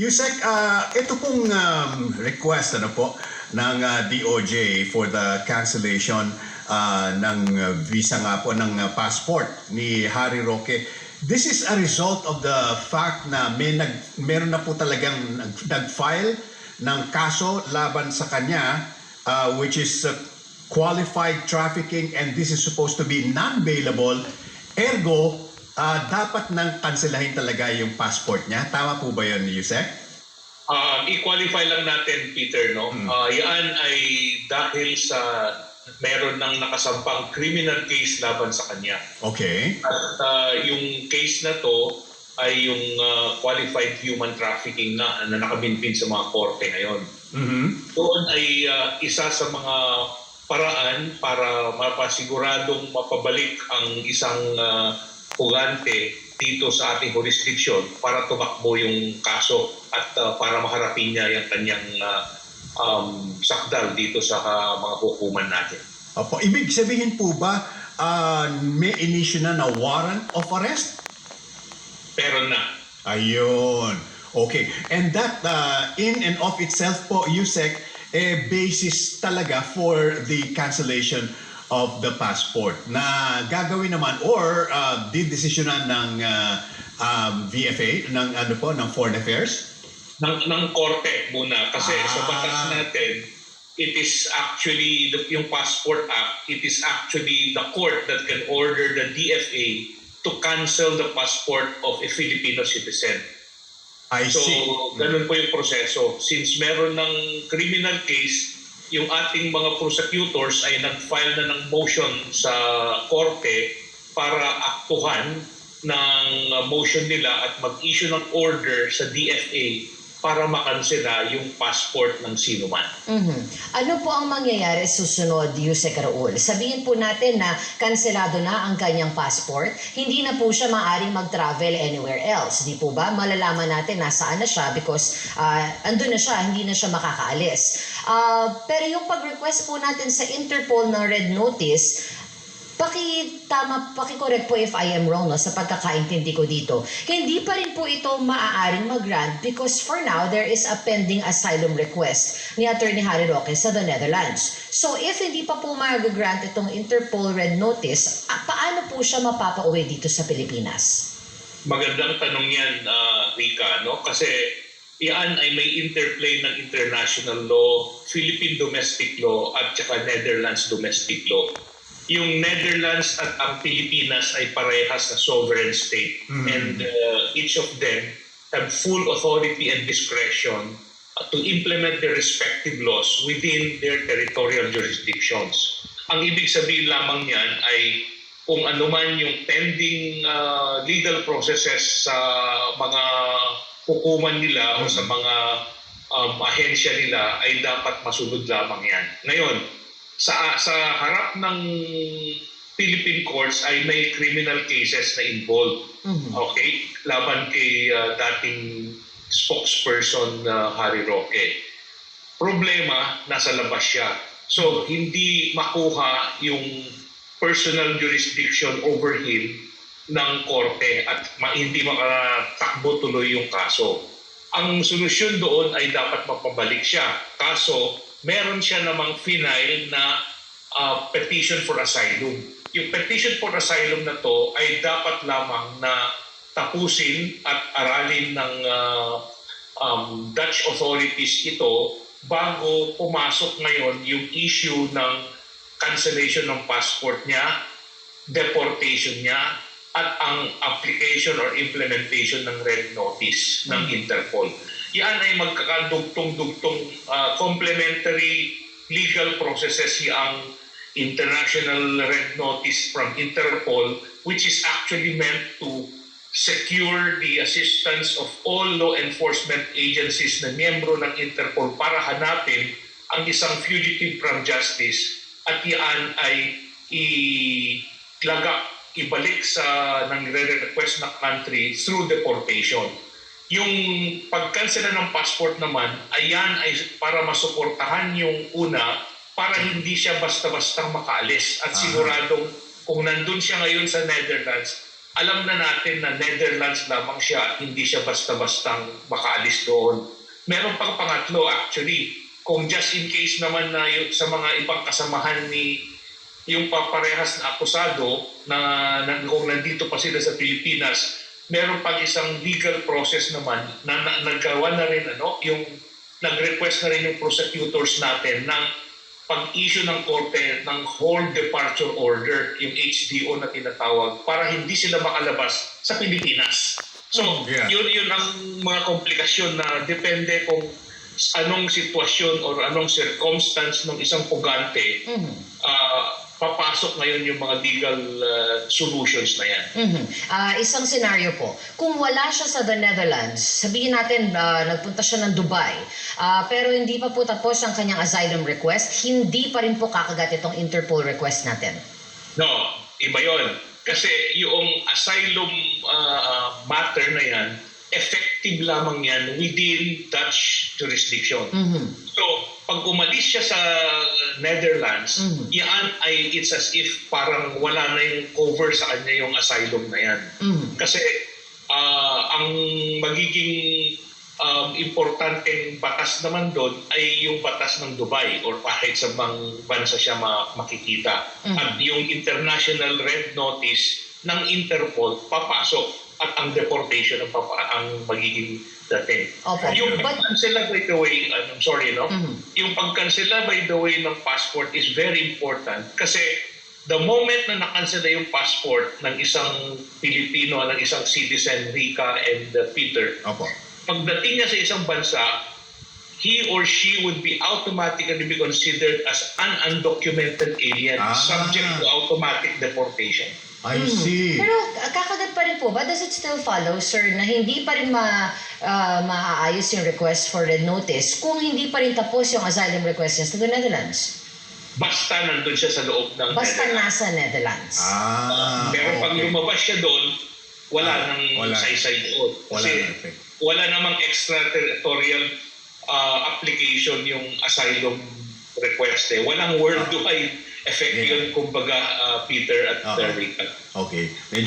Yusek, ah, ito pong um, request ano po ng ah, DOJ for the cancellation ah, ng ah, visa nga po ng ah, passport ni Harry Roque. This is a result of the fact na may nag, meron na po talagang nag, nag-file ng kaso laban sa kanya ah, which is ah, qualified trafficking and this is supposed to be non-bailable. Ergo, ah, dapat nang kanselahin talaga yung passport niya. Tama po ba yun, Yusek? Ah, i-qualify lang natin, Peter, no? Mm. Ah, yan ay dahil sa meron ng nakasampang criminal case laban sa kanya. Okay. At ah, yung case na to ay yung ah, qualified human trafficking na, na nakabinpin sa mga korte ngayon. Mhm. Doon ay ah, isa sa mga paraan para mapasiguradong mapabalik ang isang uh, hugante dito sa ating jurisdiction para tumakbo yung kaso at ah, para maharapin niya yung kanyang ah, um, sakdal dito sa ah, mga hukuman natin. Opo, ibig sabihin po ba ah, may inisyu na na warrant of arrest? Pero na, Ayun. Okay. And that uh, in and of itself po, Yusek, eh, basis talaga for the cancellation of the passport na gagawin naman or uh, didesisyonan ng uh, um, VFA, ng ano po, ng Foreign Affairs? ng, ng korte muna kasi Ah. sa batas natin it is actually the, yung passport act it is actually the court that can order the DFA to cancel the passport of a Filipino citizen I so see. ganun po yung proseso since meron ng criminal case yung ating mga prosecutors ay nag-file na ng motion sa korte para aktuhan ng motion nila at mag-issue ng order sa DFA para makansela yung passport ng sino man. Mhm. Ano po ang mangyayari susunod, Yusek Raul? Sabihin po natin na kanselado na ang kanyang passport, hindi na po siya maaring mag-travel anywhere else. Di po ba? Malalaman natin nasaan na siya because uh, andun na siya, hindi na siya makakaalis. Ah, pero yung pag-request po natin sa Interpol ng red notice, Paki tama, paki-correct po if I am wrong no sa pagkakaintindi ko dito. Hindi pa rin po ito maaaring mag-grant because for now there is a pending asylum request ni Attorney Harry Roque sa the Netherlands. So if hindi pa po mag-grant itong Interpol red notice, paano po siya mapapauwi dito sa Pilipinas? Magandang tanong yan, ah, Rika, no? Kasi iyan ay may interplay ng international law, Philippine domestic law at saka Netherlands domestic law. Yung Netherlands at ang Pilipinas ay parehas na sovereign state Mhm. and uh, each of them have full authority and discretion uh, to implement their respective laws within their territorial jurisdictions. Ang ibig sabihin lamang niyan ay kung ano man yung pending uh, legal processes sa mga hukuman nila o sa mga um, ahensya nila ay dapat masunod lamang yan. Ngayon, sa sa harap ng Philippine courts ay may criminal cases na involved. Mhm. Okay? Laban kay uh, dating spokesperson na Harry Roque. Problema, nasa labas siya. So, hindi makuha yung personal jurisdiction over him ng korte at ma- hindi makatakbo tuloy yung kaso. Ang solusyon doon ay dapat mapabalik siya. Kaso, meron siya namang final na uh, petition for asylum. Yung petition for asylum na to ay dapat lamang na tapusin at aralin ng uh, um, Dutch authorities ito bago pumasok ngayon yung issue ng cancellation ng passport niya, deportation niya, at ang application or implementation ng red notice ng Interpol. Yan ay magkakadugtong-dugtong uh, complementary legal processes ang international red notice from Interpol which is actually meant to secure the assistance of all law enforcement agencies na miyembro ng Interpol para hanapin ang isang fugitive from justice at yan ay ilagak, ibalik sa nang request na country through deportation. Yung pagkansela ng passport naman, ayan ay para masuportahan yung una para hindi siya basta-bastang makaalis. At siguradong kung nandun siya ngayon sa Netherlands, alam na natin na Netherlands lamang siya at hindi siya basta-bastang makaalis doon. Meron pang pangatlo actually, kung just in case naman na yung, sa mga ibang kasamahan ni yung paparehas na akusado na, na kung nandito pa sila sa Pilipinas, meron pang isang legal process naman na, na naggawa na rin ano, yung nag-request na rin yung prosecutors natin ng pag-issue ng korte ng whole departure order, yung HDO na tinatawag, para hindi sila makalabas sa Pilipinas. So, Yeah. yun, yun ang mga komplikasyon na depende kung anong sitwasyon or anong circumstance ng isang pugante, Mhm. ah, papasok ngayon yung mga legal ah, solutions na yan. Mhm. Ah, isang senaryo po, kung wala siya sa the Netherlands, sabihin natin ah, nagpunta siya ng Dubai, ah, pero hindi pa po tapos ang kanyang asylum request, hindi pa rin po kakagat itong Interpol request natin. No, iba yon. Kasi yung asylum ah, matter na yan, effective lamang yan within Dutch jurisdiction. Mhm. So, pag umalis siya sa Netherlands, Mhm. yan ay it's as if parang wala na yung cover sa kanya yung asylum na yan. Mhm. Kasi ah, ang magiging um, importanteng batas naman doon ay yung batas ng Dubai or kahit sa bang bansa siya ma- makikita. Mhm. At yung international red notice ng Interpol papasok at ang deportation ang, papa- ang magiging dating. Opo. Yung pagkansela by the way, I'm sorry no, Mhm. yung pagkansela by the way ng passport is very important kasi the moment na nakansela yung passport ng isang Pilipino, ng isang citizen, Rika and uh, Peter, Opo. pagdating niya sa isang bansa, he or she would be automatically be considered as an undocumented alien Ah. subject to automatic deportation. I Mhm. see. Pero ah, kakagat pa rin po ba? Does it still follow, sir, na hindi pa rin ma, ah, maaayos yung request for red notice kung hindi pa rin tapos yung asylum request niya sa the Netherlands? Basta nandun siya sa loob ng Basta Netherlands. nasa Netherlands. Ah, Pero pag okay. lumabas siya doon, wala Ah, nang wala. saysay doon. Wala Kasi na effect. wala namang extraterritorial uh, application yung asylum request eh. Walang worldwide effect Yeah. yun, kumbaga, uh, Peter at Ah. uh. Okay.